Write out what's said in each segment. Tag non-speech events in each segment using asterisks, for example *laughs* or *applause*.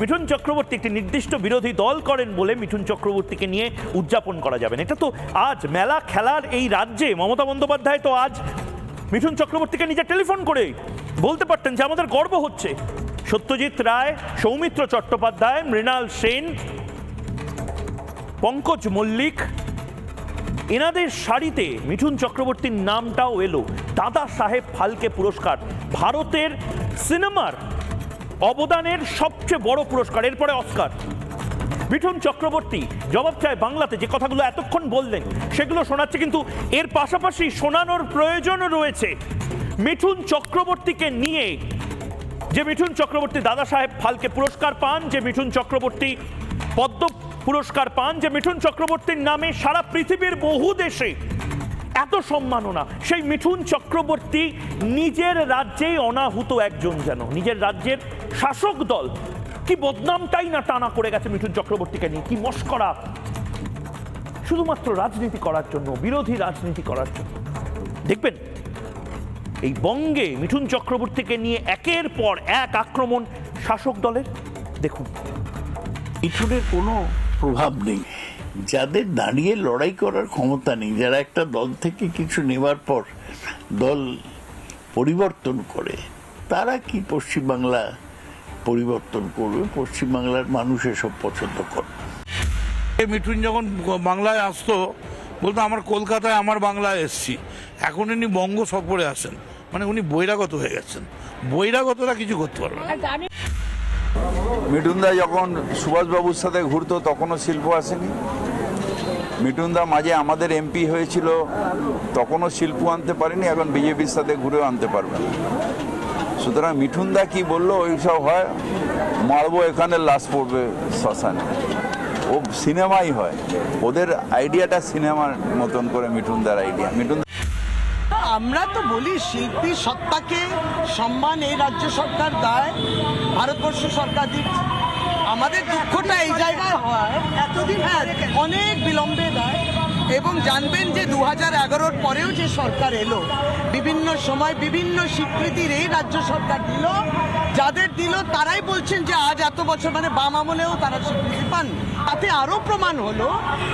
মিঠুন চক্রবর্তী একটি নির্দিষ্ট বিরোধী দল করেন বলে মিঠুন চক্রবর্তীকে নিয়ে উদযাপন করা যাবে। এটা তো আজ মেলা খেলার এই রাজ্যে, মমতা বন্দ্যোপাধ্যায় তো আজ মিঠুন চক্রবর্তীকে নিজে টেলিফোন করে বলতে পারতেন যে আমাদের গর্ব হচ্ছে। সত্যজিৎ রায়, সৌমিত্র চট্টোপাধ্যায়, মৃণাল সেন, পঙ্কজ মল্লিক, এনাদের শাড়িতে মিঠুন চক্রবর্তীর নামটাও এলো। দাদা সাহেব ফালকে পুরস্কার। ভারতের সিনেমার অবদানের সবচেয়ে বড় পুরস্কার, এরপরে অস্কার। মিঠুন চক্রবর্তী জবাব চায় বাংলাতে, যে কথাগুলো এতক্ষণ বললেন, সেগুলো শোনাচ্ছে কিন্তু এর পাশাপাশি শোনানোর প্রয়োজন রয়েছে। মিঠুন চক্রবর্তীকে নিয়ে যে মিঠুন চক্রবর্তী দাদা সাহেব ফালকে পুরস্কার পান, যে মিঠুন চক্রবর্তী পদ্ম পুরস্কার পান, যে মিঠুন চক্রবর্তীর নামে সারা পৃথিবীর বহু দেশে এত সম্মাননা, সেই মিঠুন চক্রবর্তী নিজের রাজ্যেই অনাহুত একজন যেন, নিজের রাজ্যের শাসক দল। কি বদনামটাই না টানা করে গেছে মিঠুন চক্রবর্তীকে নিয়ে, কি মস্করা। শুধুমাত্র রাজনীতি করার জন্য, বিরোধী রাজনীতি করার জন্য। দেখবেন, এই বঙ্গে মিঠুন চক্রবর্তীকে নিয়ে একের পর এক আক্রমণ শাসক দলের। দেখুন। মিঠুনের কোনো প্রভাব নেই। যাদের দাঁড়িয়ে লড়াই করার ক্ষমতা নেই, যারা একটা দল থেকে কিছু নেবার পর দল পরিবর্তন করে, তারা কি পশ্চিমবাংলা পরিবর্তন করবে। পশ্চিমবাংলার মানুষ এসব পছন্দ করে। মিঠুন যখন বাংলায় আসতো বলতো আমার কলকাতায় আমার বাংলায় এসছি। এখন উনি বঙ্গ সফরে আসেন। মানে উনি বহিরাগত হয়ে গেছেন। বহিরাগতরা কিছু করতে পারবে না। মিঠুনদা যখন সুভাষবাবুর সাথে ঘুরতো তখনও শিল্প আসেনি। মিঠুনদা মাঝে আমাদের এমপি হয়েছিল তখনও শিল্প আনতে পারেনি এখন বিজেপির সাথে ঘুরেও আনতে পারবে না। সুতরাং মিঠুনদা কি বলল ওইসব হয়, মারবো এখানে, লাশ পড়বে শ্মশানে। ও সিনেমাই হয়। ওদের আইডিয়াটা সিনেমার মতন করে মিঠুনদার আইডিয়া। মিঠুন আমরা তো বলি, শিল্পী সত্তাকে সম্মান এই রাজ্য সরকার দেয়, ভারতবর্ষ সরকার দিচ্ছে আমাদের দুঃখটা এই জায়গায় হয়, এতদিন হ্যাঁ অনেক বিলম্বে দেয়। এবং জানবেন যে দু হাজার এগারোর পরেও যে সরকার এলো, বিভিন্ন সময় বিভিন্ন স্বীকৃতির এই রাজ্য সরকার দিল। যাদের দিল, তারাই বলছেন যে আজ এত বছর মানে বাম আমলেও তারা স্বীকৃতি পান। তাতে আরও প্রমাণ হলো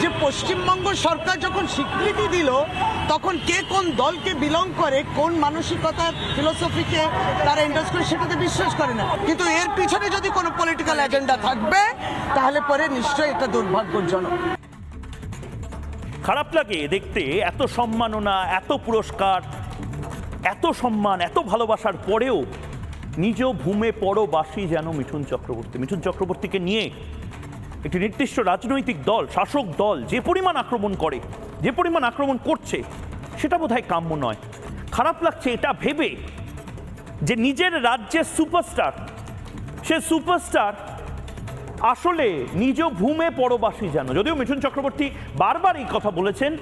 যে পশ্চিমবঙ্গ সরকার যখন স্বীকৃতি দিল, তখন কে কোন দলকে বিলং করে, কোন মানসিকতার ফিলোসফিকে তারা ইন্ডাস্ট করে, সেটাতে বিশ্বাস করে না। কিন্তু এর পিছনে যদি কোনো পলিটিক্যাল এজেন্ডা থাকবে, তাহলে পরে নিশ্চয়ই এটা দুর্ভাগ্যজনক। খারাপ লাগে দেখতে, এত সম্মাননা, এত পুরস্কার, এত সম্মান, এত ভালোবাসার পরেও নিজ ভূমে পরবাসী যেন মিঠুন চক্রবর্তী। মিঠুন চক্রবর্তীকে নিয়ে একটি নির্দিষ্ট রাজনৈতিক দল, শাসক দল, যে পরিমাণ আক্রমণ করে, যে পরিমাণ আক্রমণ করছে, সেটা বোধহয় কাম্য নয়। খারাপ লাগছে এটা ভেবে যে নিজের রাজ্যের সুপারস্টার, সে সুপারস্টার আসলে নিজ ভূমে পরবাসী যেন। যদিও মিঠুন চক্রবর্তী বারবার এই কথা বলেছেন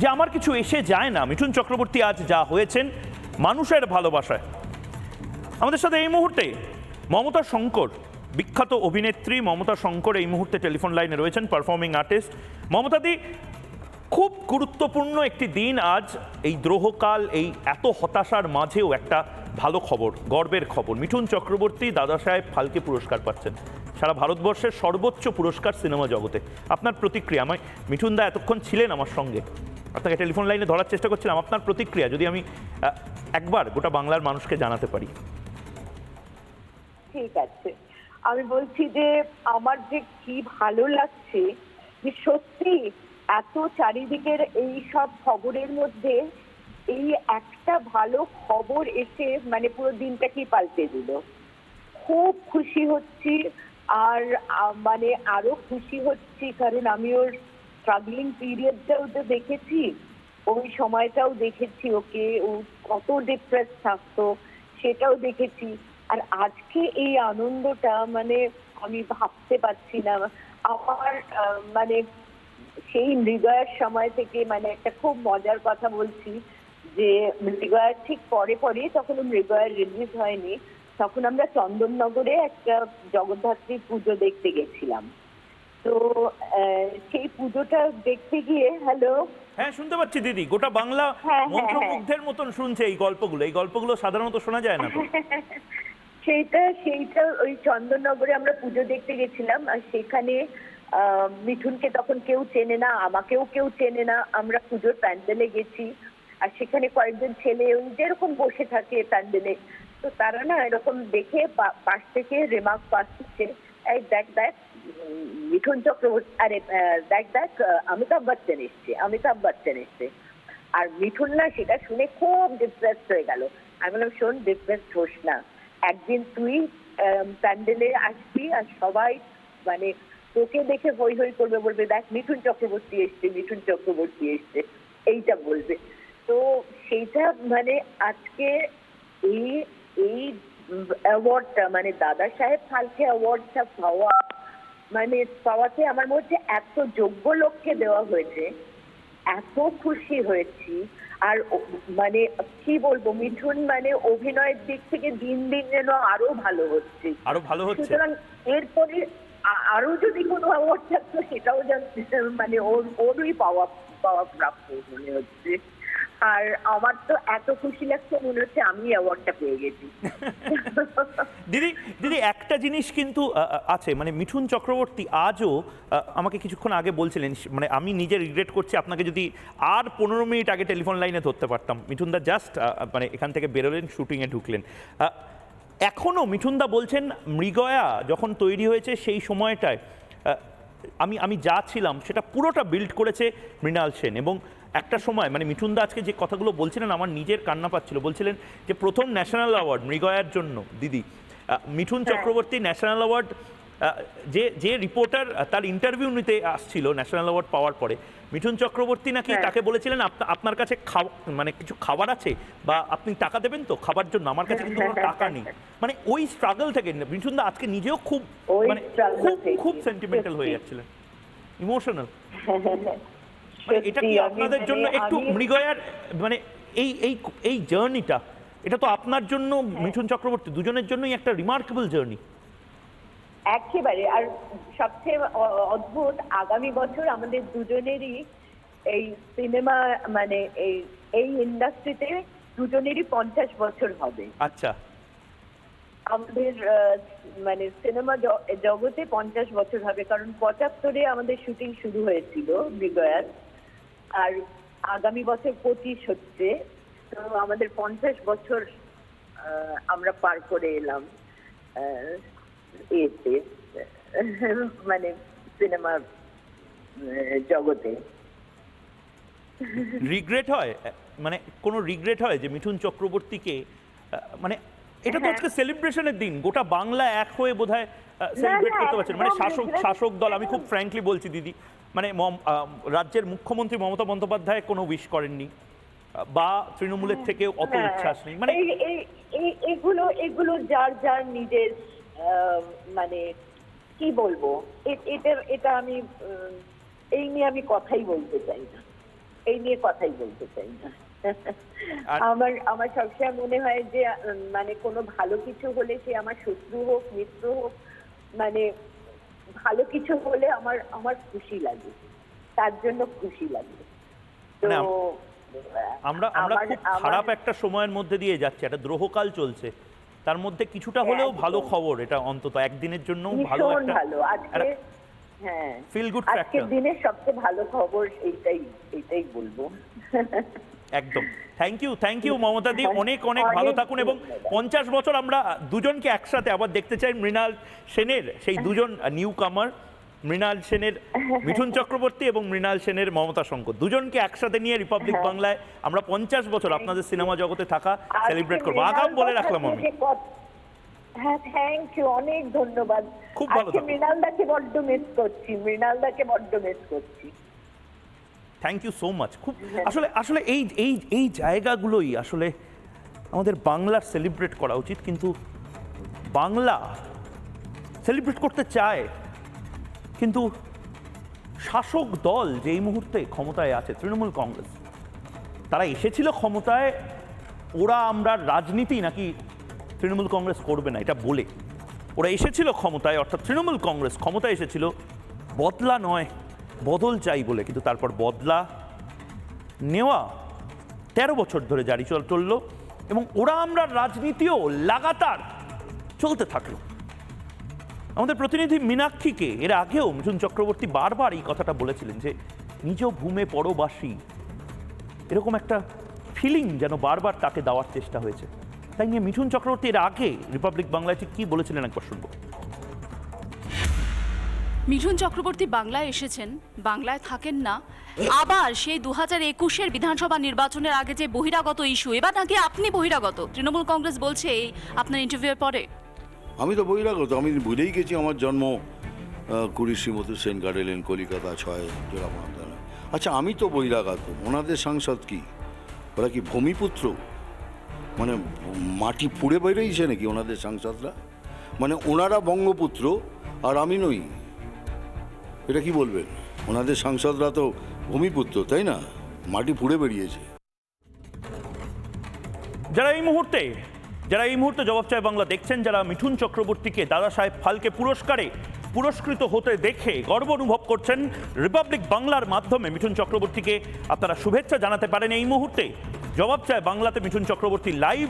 যে আমার কিছু এসে যায় না। মিঠুন চক্রবর্তী আজ যা হয়েছেন মানুষের ভালোবাসায়। আমাদের সাথে এই মুহূর্তে মমতা শঙ্কর, বিখ্যাত অভিনেত্রী মমতা শঙ্কর এই মুহূর্তে টেলিফোন লাইনে রয়েছেন পারফর্মিং আর্টিস্ট মমতাদি খুব গুরুত্বপূর্ণ একটি দিন আজ। এই দ্রোহকাল, এই এত হতাশার মাঝেও একটা ভালো খবর, গর্বের খবর। মিঠুন চক্রবর্তী দাদা সাহেব ফালকে পুরস্কার পাচ্ছেন। সারা ভারতবর্ষের সর্বোচ্চ পুরস্কার সিনেমা জগতে। আপনার প্রতিক্রিয়া, আমায় মিঠুন দা এতক্ষণ ছিলেন আমার সঙ্গে। আপনাকে টেলিফোন লাইনে ধরার চেষ্টা করছিলাম। আপনার প্রতিক্রিয়া, যদি আমি একবার গোটা বাংলার মানুষকে জানাতে পারি। ঠিক আছে। আমি বলছি যে, আমার যে কি ভালো লাগছে, যে সত্যি এত চারিদিকের এই সব খবরের মধ্যে এই একটা ভালো খবর এসে মানে পুরো দিনটাকেই পাল্টে দিল। খুব খুশি হচ্ছি আর মানে আরও খুশি হচ্ছি, কারণ আমি ওর স্ট্রাগলিং পিরিয়ডটাও তো দেখেছি, ওই সময়টাও দেখেছি ওকে, ও কত ডিপ্রেস থাকতো, সেটাও দেখেছি। আর আজকে এই আনন্দটা মানে আমি ভাবতে পারছি না। আমার মানে সেই মৃগয়ার সময় থেকে মানে একটা খুব মজার কথা বলছি যে, মৃগয়ার ঠিক পরে পরে তখন মৃগয়ার রিলিজ হয়নি। তখন আমরা চন্দননগরে একটা জগদ্ধাত্রী পুজো দেখতে গেছিলাম। তো সেই পুজোটা দেখতে গিয়ে হ্যালো? হ্যাঁ শুনতে পাচ্ছি দিদি। গোটা বাংলা হ্যাঁ, হ্যাঁ, মন্ত্রমুগ্ধের মতন শুনছে এই গল্পগুলো। এই গল্পগুলো সাধারণত শোনা যায় না *laughs* সেইটা সেইটা ওই চন্দননগরে আমরা পুজো দেখতে গেছিলাম আর সেখানে আহ, মিঠুনকে তখন কেউ চেনে না আমাকেও কেউ চেনে না। আমরা পুজোর প্যান্ডেলে গেছি আর সেখানে কয়েকজন ছেলে ওই যেরকম বসে থাকে প্যান্ডেলে তো তারা না এরকম দেখে পাশ থেকে রেমার্ক পাস দিচ্ছে এই দেখ দেখ, মিঠুন চক্রবর্তী, আরে দেখ দেখ, অমিতাভ বচ্চন এসছে, অমিতাভ বচ্চন এসছে। আর মিঠুন না সেটা শুনে খুব ডিপ্রেসড হয়ে গেল। আমি বললাম, শোন ডিপ্রেসড হোস না। একদিন তুই প্যান্ডেলে আসবি আর সবাই মানে তোকে দেখে হই হই করবে, বলবে, দেখ, মিঠুন চক্রবর্তী এসছে, মিঠুন চক্রবর্তী এসছে। এইটা বলবে। তো সেইটা মানে আজকে এই এই অ্যাওয়ার্ডটা মানে দাদা সাহেব ফালকে অ্যাওয়ার্ডটা পাওয়া মানে পাওয়াতে আমার মধ্যে এত যোগ্য লোককে দেওয়া হয়েছে এত খুশি হয়েছি আর মানে কি বলব মিঠুন মানে অভিনয়ের দিক থেকে দিন দিন যেন আরও ভালো হচ্ছে। আরও ভালো হচ্ছে? সুতরাং এরপরে আরও যদি কোনো অ্যাওয়ার্ড থাকতো সেটাও মানে ওর ওরই পাওয়া পাওয়া প্রাপ্য মনে হচ্ছে। আর আমার তো এত খুশি লাগছে, মনে হচ্ছে আমি অ্যাওয়ার্ডটা পেয়ে গেছি। *laughs* দিদি দিদি, একটা জিনিস কিন্তু আছে। মানে মিঠুন চক্রবর্তী আজও আমাকে কিছুক্ষণ আগে বলছিলেন মানে আমি নিজে রিগ্রেট করছি, আপনাকে যদি আর পনেরো মিনিট আগে টেলিফোন লাইনে ধরতে পারতাম। মিঠুনদা জাস্ট মানে এখান থেকে বেরোলেন শুটিংয়ে ঢুকলেন। এখনও মিঠুনদা বলছেন, মৃগয়া যখন তৈরি হয়েছে সেই সময়টায় আমি আমি যা ছিলাম সেটা পুরোটা বিল্ড করেছে মৃণাল সেন এবং একটা সময় মানে মিঠুন দা আজকে যে কথাগুলো বলছিলেন আমার নিজের কান্না পাচ্ছিল। বলছিলেন যে প্রথম ন্যাশনাল অ্যাওয়ার্ড মৃগয়ার জন্য দিদি মিঠুন চক্রবর্তী ন্যাশনাল অ্যাওয়ার্ড যে যে রিপোর্টার তার ইন্টারভিউ নিতে আসছিল ন্যাশনাল অ্যাওয়ার্ড পাওয়ার পরে মিঠুন চক্রবর্তী নাকি হ্যাঁ। তাকে বলেছিলেন আপনার কাছে মানে কিছু খাবার আছে বা আপনি টাকা দেবেন তো? খাবার জন্য আমার কাছে কিন্তু কোনো টাকা নেই। *laughs* মানে ওই স্ট্রাগল থেকে মিঠুনদা আজকে নিজেও খুব মানে খুব খুব সেন্টিমেন্টাল হয়ে যাচ্ছিলেন। ইমোশনাল *laughs* মানে এটা কি আপনাদের মানে জন্য একটু মৃগয়ার মানে এই এই এই জার্নিটা এটা তো আপনার জন্য মিঠুন চক্রবর্তী দুজনের জন্যই একটা রিমার্কেবল জার্নি একেবারে আর সবচেয়ে অদ্ভুত আগামী বছর আমাদের দুজনেরই এই সিনেমা মানে এই এই ইন্ডাস্ট্রিতে দুজনেরই পঞ্চাশ বছর হবে। আচ্ছা। আমাদের মানে সিনেমা জগতে পঞ্চাশ বছর হবে কারণ পঁচাত্তরে আমাদের শুটিং শুরু হয়েছিল বিজয়ার আর আগামী বছর পঁচিশ হচ্ছে তো আমাদের পঞ্চাশ বছর আহ, আমরা পার করে এলাম আহ, এতে *laughs* মানে সিনেমা জগতে। রিগ্রেট হয়? মানে কোনো রিগ্রেট হয় যে মিঠুন চক্রবর্তীকে মানে এটা তো হ্যাঁ। আজকে সেলিব্রেশনের দিন। গোটা বাংলা এক হয়ে বোধহয় সেলিব্রেট করতে পারছেন মানে শাসক শাসক দল আমি খুব ফ্র্যাঙ্কলি বলছি দিদি মানে রাজ্যের মুখ্যমন্ত্রী মমতা বন্দ্যোপাধ্যায় কোনো উইশ করেননি। বা তৃণমূলের থেকে অত হ্যাঁ, উচ্ছ্বাস নেই। মানে এগুলো এগুলো যার যার নিজের মানে কি বলব? এ- এটা এটা আমি এই নিয়ে আমি কথাই বলতে চাই না। এই নিয়ে কথাই বলতে চাই না। আমার আমার সবসময় মনে হয় যে মানে কোনো ভালো কিছু হলে সে আমার শত্রু হোক মিত্র হোক মানে ভালো কিছু হলে আমার আমার খুশি লাগে। তার জন্য খুশি লাগে। তো আমরা আমরা খুব খারাপ একটা সময়ের মধ্যে দিয়ে যাচ্ছি। একটা দ্রোহকাল চলছে। তার মধ্যে কিছুটা হলেও ভালো খবর এটা অন্তত একদিনের জন্য ভালো একটা ভালো। আজকে হ্যাঁ। ফিল গুড আজকের ফ্যাক্টর দিনের সবচেয়ে ভালো খবর এইটাই এইটাই বলব। একদম। Thank you thank you Mamata di. অনেক- অনেক অনেক ভালো থাকুন এবং পঞ্চাশ বছর আমরা দুজনকে একসাথে আবার দেখতে চাই মৃণাল সেনের সেই দুজন নিউ কামার মৃণাল সেনের মিঠুন চক্রবর্তী এবং মৃণাল সেনের মমতা শঙ্কর। দুজনকে একসাথে নিয়ে রিপাবলিক বাংলায় আমরা পঞ্চাশ বছর আপনাদের সিনেমা জগতে থাকা সেলিব্রেট করব। আগাম বলে রাখলাম আমি। হ্যাঁ থ্যাংক ইউ অনেক ধন্যবাদ। খুব ভালো আজকে থাকুন। মৃণাল দাকে বড্ড মিস করছি মৃণাল বড্ড মিস করছি। থ্যাংক ইউ সো মাচ খুব আসলে আসলে এই এই এই জায়গাগুলোই আসলে আমাদের বাংলার সেলিব্রেট করা উচিত কিন্তু বাংলা সেলিব্রেট করতে চায় কিন্তু শাসক দল যেই মুহূর্তে ক্ষমতায় আছে, তৃণমূল কংগ্রেস, তারা এসেছিল ক্ষমতায়, ওরা আমরা রাজনীতি নাকি তৃণমূল কংগ্রেস করবে না, এটা বলে। ওরা এসেছিল ক্ষমতায়, অর্থাৎ তৃণমূল কংগ্রেস ক্ষমতায় এসেছিল, বদলা নয়, বদল চাই বলে, কিন্তু তারপর বদলা নেওয়া তেরো বছর ধরে জারি চল চলল, এবং ওরা আমরা রাজনীতিও লাগাতার চলতে থাকল। আমাদের প্রতিনিধি মীনাক্ষীকে এর আগেও মিঠুন চক্রবর্তী বারবার এই কথাটা বলেছিলেন যে, নিজ ভূমে পরবাসী। এরকম একটা ফিলিং যেন বারবার তাকে দেওয়ার চেষ্টা হয়েছে। তাই নিয়ে মিঠুন চক্রবর্তী এর আগে রিপাবলিক বাংলায় ঠিক কি বলেছিলেন একবার শুনব। মিঠুন চক্রবর্তী বাংলায় এসেছেন, বাংলায় থাকেন না। আবার সেই দু হাজার একুশের বিধানসভা নির্বাচনের আগে যে বহিরাগত ইস্যু এবার নাকি আপনি বহিরাগত। তৃণমূল কংগ্রেস বলছে এই আপনার ইন্টারভিউয়ের পরে। আমি তো বহিরাগত, আমি ভুলেই গেছি আমার জন্ম কুড়ি শ্রীমতী সেন গার্ডেলেন কলিকাতা ছয় জোড়া মাতালা আচ্ছা আমি তো বহিরাগত, ওনাদের সাংসদ কি? ওরা কি ভূমিপুত্র? মানে মাটি পুড়ে বেরিয়েছে নাকি ওনাদের সাংসদরা? মানে ওনারা বঙ্গপুত্র আর আমি নই। এটা কি বলবেন? ওনাদের সাংসদরা তো ভূমিপুত্র, তাই না? মাটি পুড়ে বেরিয়েছে। যারা এই মুহূর্তে যারা এই মুহূর্তে জবাব চায় বাংলা, দেখছেন যারা মিঠুন চক্রবর্তীকে, দাদা সাহেব ফালকে পুরস্কারে, পুরস্কৃত হতে দেখে গর্ব অনুভব করছেন রিপাবলিক বাংলার মাধ্যমে মিঠুন চক্রবর্তীকে। আপনারা শুভেচ্ছা জানাতে পারেন এই মুহূর্তে। জবাব চায় বাংলাতে মিঠুন চক্রবর্তী লাইভ